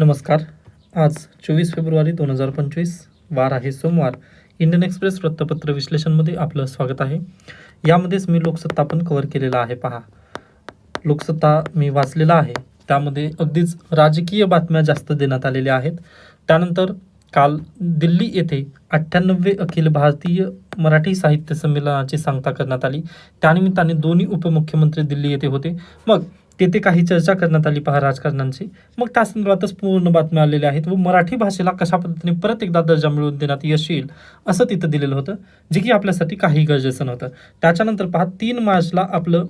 नमस्कार. आज चोवीस फेब्रुवारी दोन हजार पंचवीस वार आहे सोमवार. इंडियन एक्सप्रेस वृत्तपत्र विश्लेषणमध्ये आपलं स्वागत आहे. यामध्येच मी लोकसत्ता पण कव्हर केलेला आहे पहा. लोकसत्ता मी वाचलेला आहे. त्यामध्ये अगदीच राजकीय बातम्या जास्त देण्यात आलेल्या आहेत. त्यानंतर काल दिल्ली येथे अठ्ठ्याण्णवे अखिल भारतीय मराठी साहित्य संमेलनाची सांगता करण्यात आली. त्यानिमित्ताने दोन्ही उपमुख्यमंत्री दिल्ली येथे होते. मग तेथे काही चर्चा करण्यात आली पहा राजकारण्यांची. मग त्या संदर्भातच पूर्ण बातम्या आलेल्या आहेत व मराठी भाषेला कशा पद्धतीने परत एकदा दर्जा मिळवून देण्यात यश येईल असं तिथं दिलेलं होतं जे की आपल्यासाठी काही गरजेचं नव्हतं. त्याच्यानंतर पहा तीन मार्चला आपलं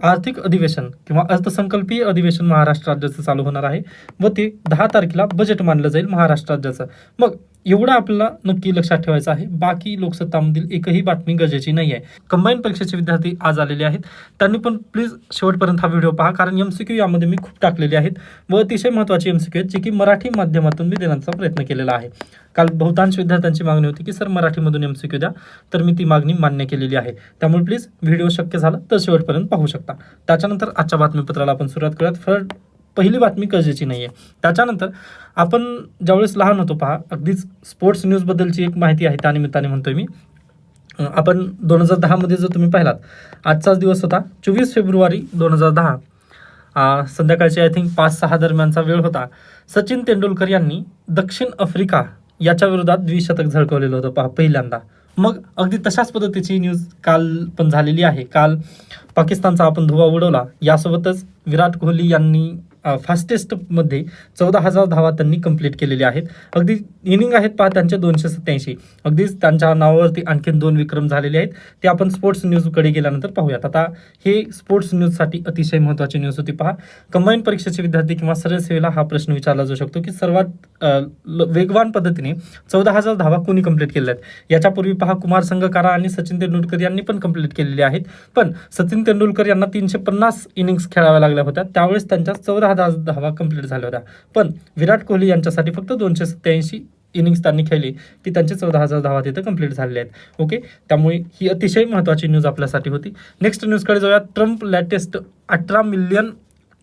आर्थिक अधिवेशन किंवा अर्थसंकल्पीय अधिवेशन महाराष्ट्र राज्याचं चालू होणार आहे व ते दहा तारखेला बजेट मानलं जाईल महाराष्ट्र राज्याचं. मग एवढं आपल्याला नक्की लक्षात ठेवायचं आहे. बाकी लोकसत्तामधील एकही बातमी गरजेची नाही आहे कंबाईन परीक्षेचे विद्यार्थी आज आलेले आहेत. त्यांनी पण प्लीज शेवटपर्यंत हा व्हिडिओ पहा कारण एम सी क्यू यामध्ये मी खूप टाकलेले आहेत व अतिशय महत्त्वाचे एम सी क्यू आहेत जे की मराठी माध्यमातून मी देण्याचा प्रयत्न केलेला आहे. काल बहुतांश विद्यार्थ्यांची मागणी होती की सर मराठीमधून एम सी क्यू द्या. तर मी ती मागणी मान्य केलेली आहे. त्यामुळे प्लीज व्हिडिओ शक्य झाला तर शेवटपर्यंत पाहू शकता. त्याच्यानंतर आजच्या बातमीपत्राला आपण सुरुवात करूयात. फर पहिली बातमी गरजेची नाही आहे त्याच्यानंतर आपण ज्यावेळेस लहान होतो पहा अगदीच स्पोर्ट्स न्यूजबद्दलची एक माहिती आहे त्यानिमित्ताने म्हणतोय मी. आपण दोन हजार दहामध्ये जर तुम्ही पाहिलात आजचाच दिवस होता चोवीस फेब्रुवारी दोन हजार दहा. संध्याकाळची आय थिंक पाच सहा दरम्यानचा वेळ होता. सचिन तेंडुलकर यांनी दक्षिण आफ्रिका याच्या विरोधात द्विशतक झळकवलेलं होतं पहा पहिल्यांदा. मग अगदी तशाच पद्धतीची न्यूज काल पण झालेली आहे. काल पाकिस्तानचा आपण धुवा उडवला. यासोबतच विराट कोहली यांनी फास्टेस्टमध्ये चौदा हजार धावा त्यांनी कंप्लीट केलेल्या आहेत. अगदी इनिंग आहेत पहा त्यांचे दोनशे सत्याऐंशी. अगदीच त्यांच्या नावावरती आणखीन दोन विक्रम झालेले आहेत. ते आपण स्पोर्ट्स न्यूजकडे गेल्यानंतर पाहूयात. आता हे स्पोर्ट्स न्यूजसाठी अतिशय महत्त्वाची न्यूज होती पहा. कंबाईन परीक्षेचे विद्यार्थी किंवा सरळ सेवेला हा प्रश्न विचारला जाऊ शकतो की सर्वात ल- वेगवान पद्धतीने चौदा हजार धावा कोणी कंप्लीट केल्या आहेत? याच्यापूर्वी पहा कुमार संगकारा आणि सचिन तेंडुलकर यांनी पण कंप्लीट केलेले आहेत. पण सचिन तेंडुलकर यांना तीनशे पन्नास इनिंग्स खेळाव्या लागल्या होत्या. त्यावेळेस त्यांच्या चौदा हजार धावा कंप्लीट झाल्या होत्या पण विराट कोहली यांच्यासाठी फक्त दोनशे सत्याऐंशी इनिंग्स त्यांनी खेळली. की त्यांचे चौदा हजार धावा तिथं कंप्लीट झालेले आहेत. ओके त्यामुळे ही अतिशय महत्त्वाची न्यूज आपल्यासाठी होती. नेक्स्ट न्यूजकडे जाऊया ट्रम्प लेटेस्ट अठरा million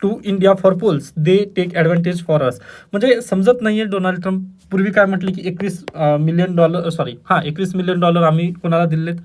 to India for polls they take advantage for us म्हणजे समजत नाही आहे डोनाल्ड ट्रम्प पूर्वी काय म्हटले की एकवीस मिलियन डॉलर सॉरी हां एकवीस मिलियन डॉलर आम्ही कोणाला दिलेत?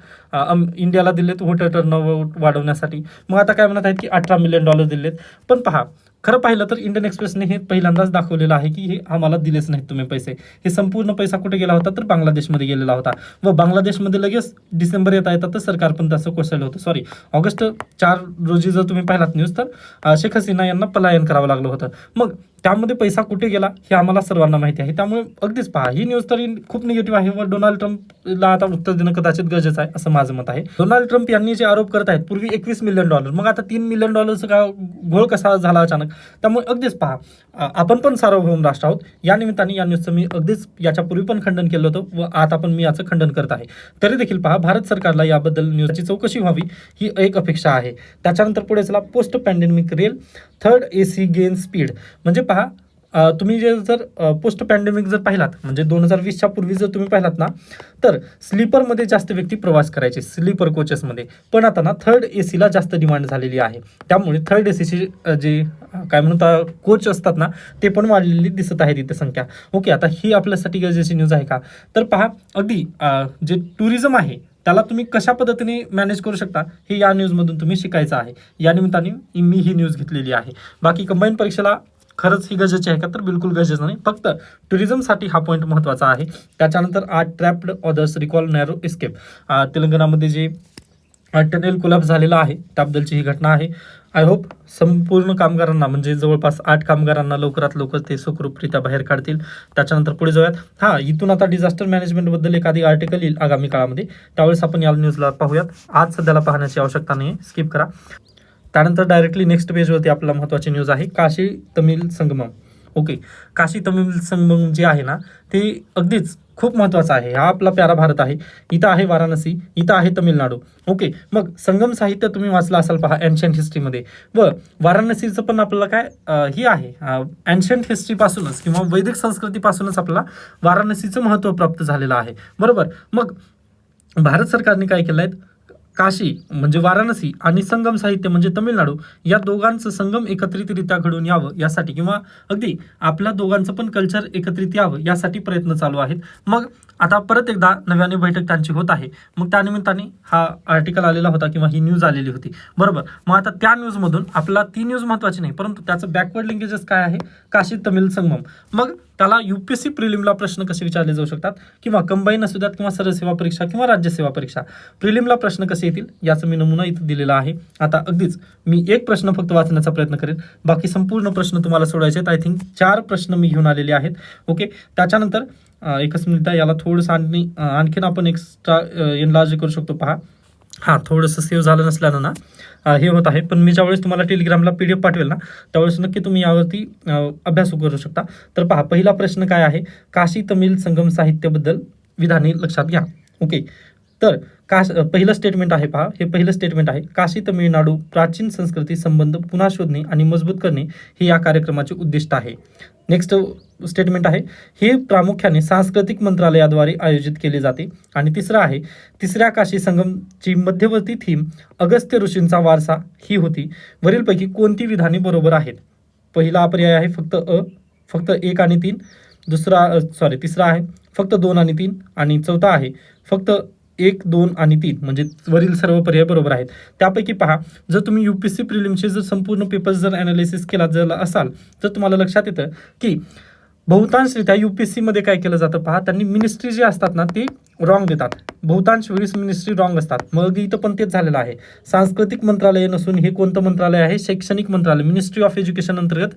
इंडियाला दिलेत वोटर टर्न वाढवण्यासाठी. मग आता काय म्हणत आहेत की अठरा मिलियन डॉलर दिलेत? पण पहा खरं पाहिलं तर इंडियन एक्सप्रेसने हे पहिल्यांदाच दाखवलेलं आहे की हे आम्हाला दिलेच नाहीत तुम्ही पैसे. हे संपूर्ण पैसा कुठे गेला होता तर बांगलादेशमध्ये गेलेला होता. व बांगलादेशमध्ये लगेच डिसेंबर येता येतात तर सरकार पण तसं कोसळलं होतं. सॉरी ऑगस्ट चार रोजी जर तुम्ही पाहिलात न्यूज तर शेख हसीना यांना पलायन करावं लागलं होतं. मग त्यामध्ये पैसा कुठे गेला हे आम्हाला सर्वांना माहिती आहे. त्यामुळे अगदीच पहा ही न्यूज तरी खूप निगेटिव्ह आहे व डोनाल्ड ट्रम्पला आता उत्तर देणं कदाचित गरजेचं आहे असं माझं मत आहे. डोनाल्ड ट्रम्प यांनी जे आरोप करत आहेत पूर्वी एकवीस मिलियन डॉलर मग आता तीन मिलियन डॉलरचा का घोळ कसा झाला अचानक? त्यामुळे अगदीच पहा आपण पण सार्वभौम राष्ट्र आहोत. या निमित्ताने या न्यूजचं मी अगदीच याच्यापूर्वी पण खंडन केलं होतं व आता पण मी याचं खंडन करत आहे. तरी देखील पहा भारत सरकारला याबद्दल न्यूजची चौकशी व्हावी ही एक अपेक्षा आहे. त्याच्यानंतर पुढे चला post pandemic rail third A C gain speed म्हणजे पहा तुम्ही जे जर पोस्ट पॅन्डेमिक जर पाहिलात म्हणजे दोन हजार वीसच्या पूर्वी जर तुम्ही पाहिलात ना तर स्लीपरमध्ये जास्त व्यक्ती प्रवास करायचे स्लीपर कोचेसमध्ये. पण आता ना थर्ड ए सीला जास्त डिमांड झालेली आहे. त्यामुळे थर्ड ए सीची जे काय म्हणतात कोच असतात ना ते पण वाढलेली दिसत आहे तिथे संख्या. ओके आता ही आपल्यासाठी गरजेची न्यूज आहे का? तर पहा अगदी जे टुरिझम आहे त्याला तुम्ही कशा पद्धतीने मॅनेज करू शकता हे या न्यूजमधून तुम्ही शिकायचं आहे. या निमित्ताने मी ही न्यूज घेतलेली आहे. बाकी कंबाईन परीक्षेला खरंच ही गरजेची आहे का? तर बिलकुल गरजेचं नाही. फक्त टुरिझमसाठी हा पॉईंट महत्त्वाचा आहे. त्याच्यानंतर आठ trapped others recall narrow escape तेलंगणामध्ये जे टनेल कोलॅप्स झालेला आहे त्याबद्दलची ही घटना आहे. आय होप संपूर्ण कामगारांना म्हणजे जवळपास आठ कामगारांना लवकरात लवकर ते सुखरूपरित्या बाहेर काढतील. त्याच्यानंतर पुढे जाऊयात. हां इथून आता डिझास्टर मॅनेजमेंटबद्दल एखादी आर्टिकल येईल आगामी काळामध्ये. त्यावेळेस आपण या न्यूजला पाहूयात. आज सध्याला पाहण्याची आवश्यकता नाही स्किप करा. त्यानंतर डायरेक्टली नेक्स्ट पेजवरती आपला महत्त्वाची न्यूज आहे काशी तमिळ संगमम. ओके काशी तमिळ संगमम जे आहे ना ते अगदीच खूप महत्त्वाचं आहे. हा आपला प्यारा भारत आहे. इथं आहे वाराणसी इथं आहे तमिळनाडू ओके मग संगम साहित्य तुम्ही वाचलं असाल पहा अँशंट हिस्ट्रीमध्ये व वाराणसीचं पण आपल्याला काय ही आहे अँशंट हिस्ट्रीपासूनच किंवा वैदिक संस्कृतीपासूनच आपल्याला वाराणसीचं महत्त्व प्राप्त झालेलं आहे. बरोबर? मग भारत सरकारने काय केलं आहे काशी म्हणजे वाराणसी आणि संगम साहित्य म्हणजे तमिळनाडू या दोघांचं संगम एकत्रितरित्या घडून यावं यासाठी किंवा अगदी आपल्या दोघांचं पण कल्चर एकत्रित यावं यासाठी प्रयत्न चालू आहेत. मग आता परत एकदा नव्याने बैठक त्यांची होत आहे. मग त्यानिमित्ताने हा आर्टिकल आलेला होता किंवा ही न्यूज आलेली होती. बरोबर. मग आता त्या न्यूजमधून आपला ती न्यूज महत्वाची नाही परंतु त्याचं बॅकवर्ड लिंकेजेस काय आहे? काशी तमिळ संगम. मग त्याला युपीएससी प्रिलिमला प्रश्न कसे विचारले जाऊ शकतात? किंवा कंबाईन असू द्यात किंवा सरसेवा परीक्षा किंवा राज्यसेवा परीक्षा. प्रिलिमला प्रश्न कसे येतील? याचा मी नमुना इथं दिलेला आहे. आता अगदीच मी एक प्रश्न फक्त वाचण्याचा प्रयत्न करेन. बाकी संपूर्ण प्रश्न तुम्हाला सोडायचे आहेत. आय थिंक चार प्रश्न मी घेऊन आलेले आहेत. ओके त्याच्यानंतर एकच मिनिट आहे, याला थोडंसं आणि आणखीन आपण एक्स्ट्रा एनलार्ज करू शकतो. पहा. हां थोडंसं सेव्ह झालं नसल्यानं ना. हे होत आहे. पण मी ज्यावेळेस तुम्हाला टेलिग्रामला पी डी एफ पाठवेल ना त्यावेळेस नक्की तुम्ही यावरती अभ्यास करू शकता. तर पहा पहिला प्रश्न काय आहे? काशी तमिळ संगम साहित्याबद्दल विधाने लक्षात घ्या. ओके. तर काश पहिलं स्टेटमेंट आहे पहा. हे पहिलं स्टेटमेंट आहे. काशी तमिळनाडू प्राचीन संस्कृती संबंध पुन्हा शोधणे आणि मजबूत करणे हे या कार्यक्रमाचे उद्दिष्ट आहे. नेक्स्ट स्टेटमेंट आहे. हे प्रामुख्याने सांस्कृतिक मंत्रालयाद्वारे आयोजित केले जाते. आणि तिसरं आहे तिसऱ्या काशी संगमची मध्यवर्ती थीम अगस्त्य ऋषींचा वारसा ही होती. वरीलपैकी कोणती विधाने बरोबर आहेत? पहिला पर्याय आहे फक्त अ फक्त एक आणि तीन. दुसरा सॉरी तिसरा आहे फक्त दोन आणि तीन. आणि चौथा आहे फक्त एक दोन आणि तीन म्हणजे वरील सर्व पर्याय बरोबर आहेत. त्यापैकी पहा जर तुम्ही यू पी सी प्रिलिमचे जर संपूर्ण पेपर्स जर अनालिसिस केला जर असाल तर तुम्हाला लक्षात येतं की बहुतांशरित्या यू पी एस सीमध्ये काय केलं जातं पहा त्यांनी मिनिस्ट्री जे असतात ना ती रॉंग देतात. बहुतांश वेळेस मिनिस्ट्री रॉंग असतात. मग इथं पण तेच झालेलं आहे. सांस्कृतिक मंत्रालय नसून हे कोणतं मंत्रालय आहे? शैक्षणिक मंत्रालय मिनिस्ट्री ऑफ एज्युकेशन अंतर्गत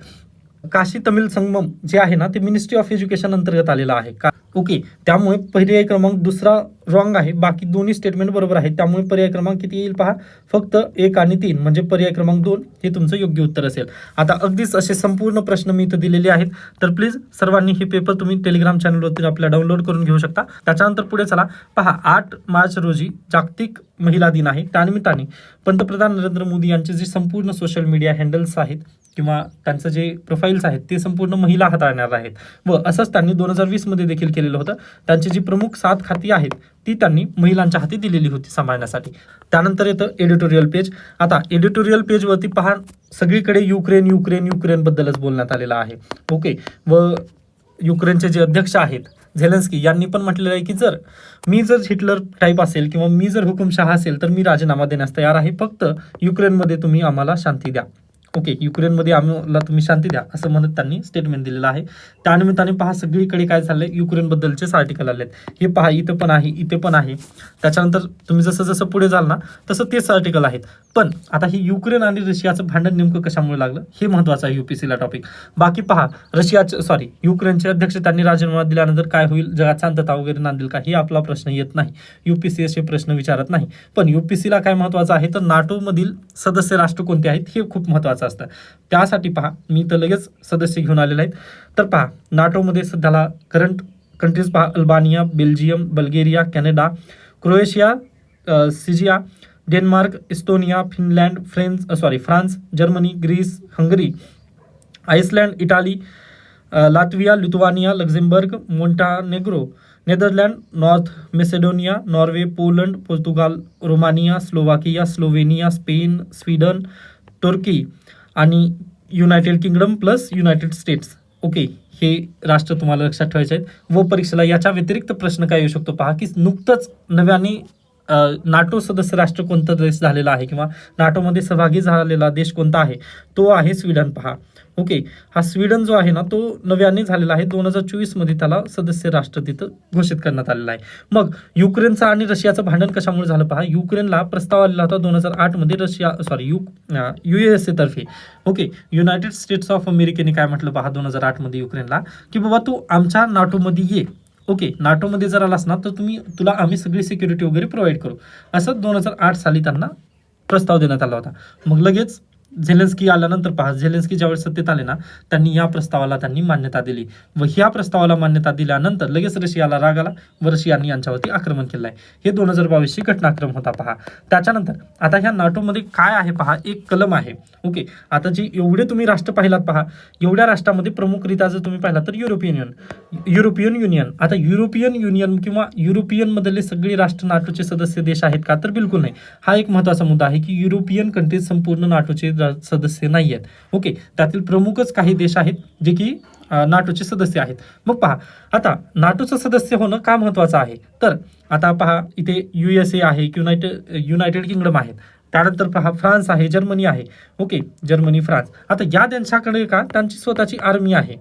काशी तमिळ संगमम जे आहे ना ते मिनिस्ट्री ऑफ एज्युकेशन अंतर्गत आलेलं आहे. का ओके त्यामुळे पर्याय क्रमांक दुसरा रॉंग आहे. बाकी दोन्ही स्टेटमेंट बरोबर आहे त्यामुळे पर्याय क्रमांक किती येईल पहा? फक्त एक आणि तीन. म्हणजे पर्याय क्रमांक दोन हे तुमचं योग्य उत्तर असेल. आता अगदीच असे संपूर्ण प्रश्न मी इथं दिलेले आहेत. तर प्लीज सर्वांनी हे पेपर तुम्ही टेलिग्राम चॅनलवरती आपल्या डाउनलोड करून घेऊ शकता. त्याच्यानंतर पुढे चला. पहा आठ मार्च रोजी जागतिक महिला दिन आहे. त्यानिमित्ताने पंतप्रधान नरेंद्र मोदी यांचे जे संपूर्ण सोशल मीडिया हँडल्स आहेत किंवा त्यांचं जे प्रोफाईल्स आहेत ते संपूर्ण महिला हाताळणार आहेत. व असंच त्यांनी दोन हजार वीसमध्ये देखील केलेलं होतं. त्यांची जी प्रमुख सात खाती आहेत ती त्यांनी महिलांच्या हाती दिलेली होती सांभाळण्यासाठी. त्यानंतर येतं एडिटोरियल पेज आता एडिटोरियल पेजवरती पहा सगळीकडे युक्रेन युक्रेन युक्रेनबद्दलच बोलण्यात आलेलं आहे. ओके? व युक्रेनचे जे अध्यक्ष आहेत झेलेन्स्की यांनी पण म्हटलेलं आहे की जर मी जर हिटलर टाईप असेल किंवा मी जर हुकुमशहा असेल तर मी राजीनामा देण्यास तयार आहे. फक्त युक्रेनमध्ये तुम्ही आम्हाला शांती द्या. ओके युक्रेनमध्ये आम्हाला तुम्ही शांती द्या असं म्हणत त्यांनी स्टेटमेंट दिलेलं आहे. त्यानिमित्ताने पहा सगळीकडे काय चाललंय युक्रेनबद्दलचेच आर्टिकल आलेत. हे पहा इथं पण आहे इथे पण आहे. त्याच्यानंतर तुम्ही जसं जसं पुढे जाल ना तसं तेच आर्टिकल आहेत. पण आता हे युक्रेन आणि रशियाचं भांडण नेमकं कशामुळे लागलं हे महत्वाचं आहे युपीसीला टॉपिक बाकी पहा रशियाचं सॉरी युक्रेनचे अध्यक्ष त्यांनी राजीनामा दिल्यानंतर काय होईल जगात शांतता वगैरे नांदेल का हे आपला प्रश्न येत नाही. युपीसी असे प्रश्न विचारत नाही. पण युपीसीला काय महत्वाचं आहे तर नाटोमधील सदस्य राष्ट्र कोणते आहेत हे खूप असतं. त्यासाठी पहा मी तर लगेच सदस्य घेऊन आलेले आहेत. तर पहा नाटोमध्ये सध्याला करंट कंट्रीज पहा Albania Belgium Bulgaria Canada Croatia Czechia Denmark Estonia Finland French sorry France Germany Greece Hungary Iceland Italy Latvia Latvia Luxembourg Montenegro Netherland North Macedonia Norway Poland Portugal Romania Slovakia Slovenia Spain Sweden तुर्की आणि United Kingdom plus United States okay हे राष्ट्र तुम्हाला लक्षात ठेवायचे आहेत व परीक्षेला याच्या व्यतिरिक्त प्रश्न काय येऊ शकतो? पहा की नुकतंच नव्याने नाटो सदस्य राष्ट्र कोणता देश झालेला आहे? किंवा नाटोमध्ये सहभागी झालेला देश कोणता आहे? तो आहे स्वीडन. पहा. ओके. हा स्वीडन जो आहे ना तो नव्याने झालेला आहे. दोन हजार चोवीसमध्ये त्याला सदस्य राष्ट्र तिथं घोषित करण्यात आलेला आहे. मग युक्रेनचं आणि रशियाचं भांडण कशामुळे झालं पहा? युक्रेनला प्रस्ताव आलेला होता दोन हजार आठमध्ये Russia sorry U U S तर्फे. ओके. युनायटेड स्टेट्स ऑफ अमेरिकेने काय म्हटलं पहा दोन हजार आठमध्ये युक्रेनला? की बाबा तू आमच्या नाटोमध्ये ये. ओके. नाटोमध्ये जर आलास ना तर तुम्ही तुला आम्ही सगळी सिक्युरिटी वगैरे प्रोव्हाइड करू. असं दोन हजार आठ साली त्यांना प्रस्ताव देण्यात आला होता. मग लगेच झेलेन्स्की आल्यानंतर पहा झेलेन्स्की ज्यावेळेस सत्तेत आले ना त्यांनी या प्रस्तावाला त्यांनी मान्यता दिली. व ह्या प्रस्तावाला मान्यता दिल्यानंतर लगेच रशियाला राग आला व रशियाने यांच्यावरती आक्रमण केलं आहे हे दोन हजार बावीसची घटनाक्रम होता पहा. त्याच्यानंतर आता ह्या नाटोमध्ये काय आहे पहा एक कलम आहे. ओके आता जे एवढे तुम्ही राष्ट्र पाहिलात पहा एवढ्या राष्ट्रामध्ये प्रमुखरित्या जर तुम्ही पाहिलात तर युरोपियन युनियन युरोपियन युनियन आता युरोपियन युनियन किंवा युरोपियन मधले सगळे राष्ट्र नाटोचे सदस्य देश आहेत का तर बिलकुल नाही. हा एक महत्त्वाचा मुद्दा आहे की युरोपियन कंट्रीज संपूर्ण नाटोचे सदस्य नाही आहेत ओके त्यातील प्रमुखच काही देश आहेत जे की नाटोचे सदस्य आहेत. मग पहा आता नाटोचं सदस्य होणं का महत्वाचं आहे? तर आता पहा इथे युएसए आहे युनायटेड युनायटेड किंगडम आहेत. त्यानंतर पहा फ्रान्स आहे जर्मनी आहे. Okay Germany France. आता या देशाकडे का त्यांची स्वतःची आर्मी आहे?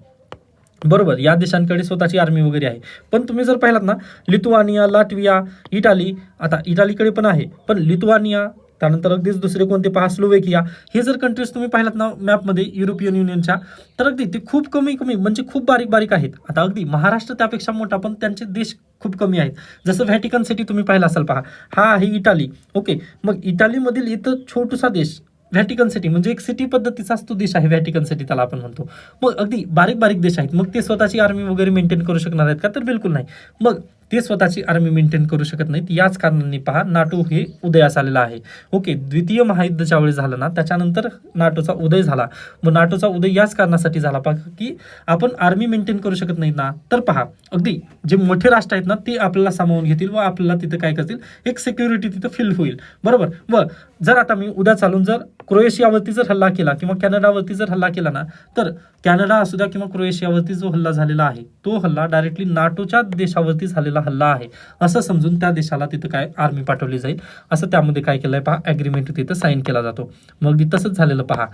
बरोबर या देशांकडे स्वतःची आर्मी वगैरे आहे. पण तुम्ही जर पाहिलात ना लिथुआनिया लाटविया इटाली आता इटालीकडे पण आहे. पण लिथुआनिया त्यानंतर अगदीच दुसरे कोणते पहा स्लोवेकिया हे जर कंट्रीज तुम्ही पाहिलात ना मॅपमध्ये युरोपियन युनियनच्या तर अगदी ते खूप कमी कमी म्हणजे खूप बारीक बारीक आहेत. आता अगदी महाराष्ट्र त्यापेक्षा मोठा पण त्यांचे देश खूप कमी आहेत. जसं व्हॅटिकन सिटी तुम्ही पाहिला असाल पहा. हा आहे इटाली ओके मग इटालीमधील इथं छोटूसा देश व्हॅटिकन सिटी म्हणजे एक सिटी पद्धतीचाच तो देश आहे व्हॅटिकन सिटी त्याला आपण म्हणतो. मग अगदी बारीक बारीक देश आहेत. मग ते स्वतःची आर्मी वगैरे मेंटेन करू शकणार आहेत का? तर बिलकुल नाही. मग ते स्वतःची आर्मी मेंटेन करू शकत नाहीत. याच कारणांनी पहा नाटो हे उदयास आलेलं आहे. ओके द्वितीय महायुद्ध ज्यावेळी झालं ना त्याच्यानंतर नाटोचा उदय झाला. मग नाटोचा उदय याच कारणासाठी झाला. पहा की आपण आर्मी मेंटेन करू शकत नाही ना तर पहा अगदी जे मोठे राष्ट्र आहेत ना ते आपल्याला सामावून घेतील व आपल्याला तिथं काय करतील? एक सिक्युरिटी तिथं फील होईल. बरोबर? व जर आता मी उद्या चालून जर क्रोएशियावरती जर हल्ला केला किंवा कॅनडावरती जर हल्ला केला ना तर कॅनडा असू द्या किंवा क्रोएशियावरती जो हल्ला झालेला आहे तो हल्ला डायरेक्टली नाटोच्या देशावरती झालेला हल्ला आहे. असं समजून त्या देशाला तिथं काय आर्मी पाठवली जाईल. असं त्यामध्ये काय केलंय पहा ॲग्रीमेंट तिथं साईन केला जातो. मग तसंच झालेलं पहा.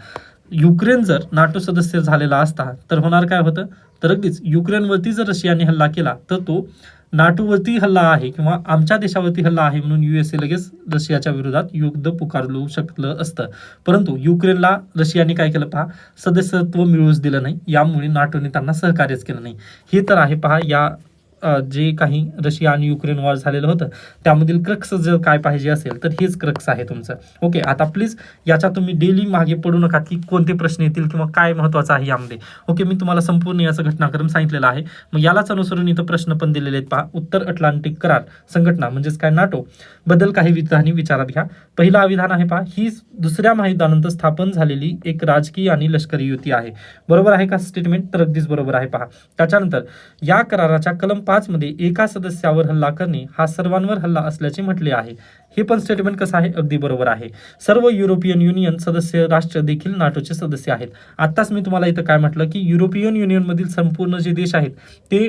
युक्रेन जर नाटो सदस्य झालेला असता तर होणार काय होतं? तर अगदीच युक्रेनवरती जर रशियाने हल्ला केला तर तो नाटोवरती हल्ला आहे किंवा आमच्या देशावरती हल्ला आहे म्हणून युएसए लगेच रशियाच्या विरोधात युद्ध पुकारलू शकलं असतं. परंतु युक्रेनला रशियाने काय केलं पहा? सदस्यत्व मिळूच दिलं नाही. यामुळे नाटोने त्यांना सहकार्यच केलं नाही. हे तर आहे पहा या जे काही रशिया आणि युक्रेन वॉर झालेलं होतं त्यामधील क्रक्स जर काय पाहिजे असेल तर हेच क्रक्स आहे तुमचं. ओके आता प्लीज याच्या तुम्ही डेली मागे पडू नका की कोणते प्रश्न येतील किंवा काय महत्त्वाचं आहे यामध्ये. ओके मी तुम्हाला संपूर्ण याचा घटनाक्रम सांगितलेला आहे. मग यालाच अनुसरून इथं प्रश्न पण दिलेले आहेत पहा. उत्तर अटलांटिक करार संघटना म्हणजेच काय नाटो बद्दल काही विधाने विचारात घ्या. पहिला विधान आहे पहा ही दुसऱ्या महायुद्धानंतर स्थापन झालेली एक राजकीय आणि लष्करी युती आहे. बरोबर आहे का स्टेटमेंट तर अगदीच बरोबर आहे पहा. त्याच्यानंतर या कराराच्या कलम पाचमध्ये एका सदस्यावर हल्ला करणे हा सर्वांवर हल्ला असल्याचे म्हटले आहे. हे पण स्टेटमेंट कसं आहे? अगदी बरोबर आहे. सर्व युरोपियन युनियन सदस्य राष्ट्र देखील नाटोचे सदस्य आहेत. आत्ताच मी तुम्हाला इथं काय म्हटलं की युरोपियन युनियनमधील संपूर्ण जे देश आहेत ते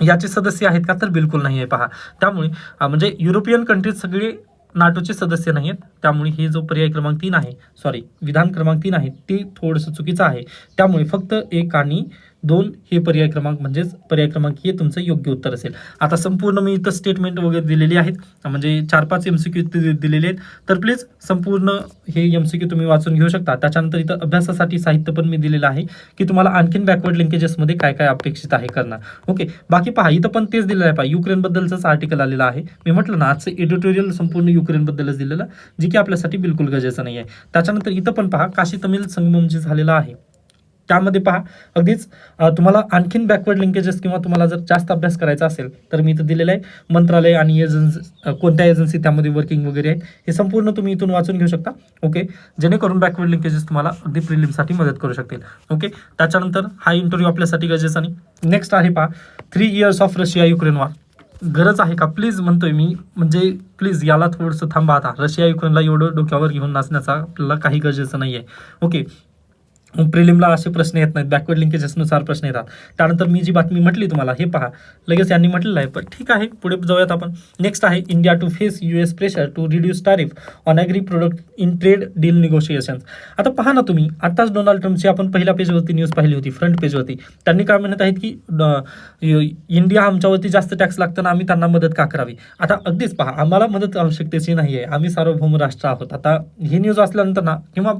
याचे सदस्य आहेत का? तर बिलकुल नाही आहे पहा. त्यामुळे म्हणजे युरोपियन कंट्रीज सगळे नाटोचे सदस्य नाही आहेत त्यामुळे हे जो पर्याय क्रमांक तीन आहे सॉरी विधान क्रमांक तीन आहे ते थोडंसं चुकीचं आहे. त्यामुळे फक्त एक आणि दोन हे पर्याय क्रमांक म्हणजेच पर्याय क्रमांक हे तुमचं योग्य उत्तर असेल. आता संपूर्ण मी इथं स्टेटमेंट वगैरे दिलेली आहेत. म्हणजे चार पाच एम सी क्यू दिलेले आहेत. तर प्लीज संपूर्ण हे एम सी क्यू तुम्ही वाचून घेऊ शकता. त्याच्यानंतर इथं अभ्यासासाठी साहित्य पण मी दिलेलं आहे की तुम्हाला आणखीन बॅकवर्ड लिंकेजेसमध्ये काय काय अपेक्षित आहे करणार. ओके बाकी पहा इथं पण तेच दिलेलं आहे पहा. युक्रेनबद्दलचंच आर्टिकल आलेलं आहे. मी म्हटलं ना आजचं एडिटोरियल संपूर्ण युक्रेनबद्दलच दिलेलं जे की आपल्यासाठी बिलकुल गरजेचं नाही आहे त्याच्यानंतर इथं पण पहा काशी तमिळ संगमम जे झालेलं आहे त्यामध्ये पहा अगदीच तुम्हाला आणखीन बॅकवर्ड लिंकेजेस किंवा तुम्हाला जर जास्त अभ्यास करायचा असेल तर मी इथं दिलेलं आहे. मंत्रालय आणि एजन्सी कोणत्या एजन्सी त्यामध्ये वर्किंग वगैरे आहेत हे संपूर्ण तुम्ही इथून वाचून घेऊ शकता. ओके जेणेकरून बॅकवर्ड लिंकेजेस तुम्हाला अगदी प्रिलिमसाठी मदत करू शकतील. ओके त्याच्यानंतर हा इंटरव्ह्यू आपल्यासाठी गरजेचा नाही. नेक्स्ट आहे पहा three years of Russia Ukraine war गरज आहे का? प्लीज म्हणतोय मी म्हणजे प्लीज याला थोडंसं थांबा आता. रशिया युक्रेनला एवढं डोक्यावर घेऊन नाचण्याचा आपल्याला काही गरजेचं नाही आहे ओके प्रिलिमला असे प्रश्न येत नाहीत बॅकवर्ड लिंकेजेसनुसार प्रश्न येतात. त्यानंतर मी जी बातमी म्हटली तुम्हाला हे पहा. लगेच यांनी म्हटलेलं आहे पण ठीक आहे पुढे जाऊयात आपण. नेक्स्ट आहे India to face U S pressure to reduce tariff on agri product in trade deal negotiations आता पहा ना तुम्ही आताच डोनाल्ड ट्रम्पची आपण पहिल्या पेजवरती न्यूज पाहिली होती फ्रंट पेजवरती त्यांनी काय म्हणत आहेत की इंडिया आमच्यावरती जास्त टॅक्स लागताना आम्ही त्यांना मदत का करावी? आता अगदीच पहा आम्हाला मदत आवश्यकतेची नाही आहे आम्ही सार्वभौम राष्ट्र आहोत. आता ही न्यूज असल्यानंतर ना किंवा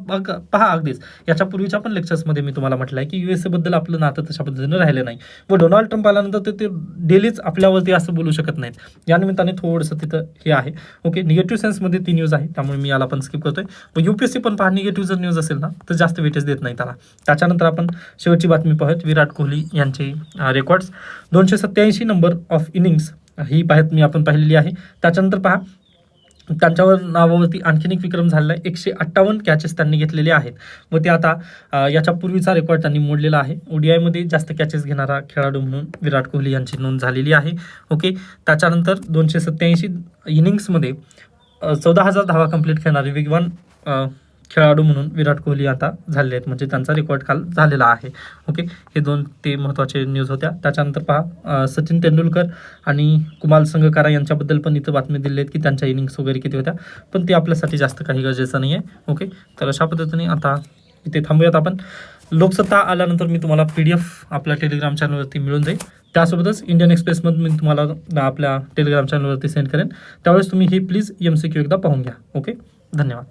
पहा अगदीच याच्या पूर्वीच्या मागच्या पण लेक्चर्समध्ये मी तुम्हाला म्हटलं आहे की यू एसबद्दल आपलं नातं तशा पद्धतीनं राहिलं नाही. व डोनाल्ड ट्रम्प आल्यानंतर ते ते डेलीच आपल्यावरती असं बोलू शकत नाहीत. या निमित्ताने थोडंसं तिथं हे आहे. ओके निगेटिव्ह सेन्समध्ये ती न्यूज आहे. त्यामुळे मी याला पण स्किप करतोय. व यू पी एस सी पण पहा निगेटिव्ह जर न्यूज असेल ना तर जास्त वेटेज देत नाही त्याला. त्याच्यानंतर आपण शेवटची बातमी पाहूयात. विराट कोहली यांचे रेकॉर्ड्स दोनशे सत्याऐंशी नंबर ऑफ इनिंग्स ही पाहत मी आपण पाहिलेली आहे. त्याच्यानंतर पहा त्यांच्यावर नावावरती आणखीन एक विक्रम झालेला आहे. एकशे अठ्ठावन्न कॅचेस त्यांनी घेतलेले आहेत. व ते आता याच्या पूर्वीचा रेकॉर्ड त्यांनी मोडलेला आहे. ओडीआयमध्ये जास्त कॅचेस घेणारा खेळाडू म्हणून विराट कोहली यांची नोंद झालेली आहे. ओके? त्याच्यानंतर दोनशे सत्त्याऐंशी इनिंग्समध्ये चौदा हजार धावा कंप्लीट खेळणारे वेगवान खेळाडू म्हणून विराट कोहली आता झालेले आहेत. म्हणजे त्यांचा रेकॉर्ड काल झालेला आहे. ओके हे दोन ते महत्त्वाचे न्यूज होत्या. त्याच्यानंतर पहा सचिन तेंडुलकर आणि कुमार संगकारा यांच्याबद्दल पण इथं बातमी दिली आहेत की त्यांच्या इनिंग्स वगैरे किती होत्या. पण ते आपल्यासाठी जास्त काही गरजेचं नाही आहे ओके तर अशा पद्धतीने आता इथे थांबूयात आपण. लोकसत्ता आल्यानंतर मी तुम्हाला पी डी एफ आपल्या टेलिग्राम चॅनलवरती मिळून जाईल. त्यासोबतच इंडियन एक्सप्रेसमधून मी तुम्हाला आपल्या टेलिग्राम चॅनलवरती सेंड करेन. त्यावेळेस तुम्ही ही प्लीज एम सी क्यू एकदा पाहून घ्या. ओके धन्यवाद.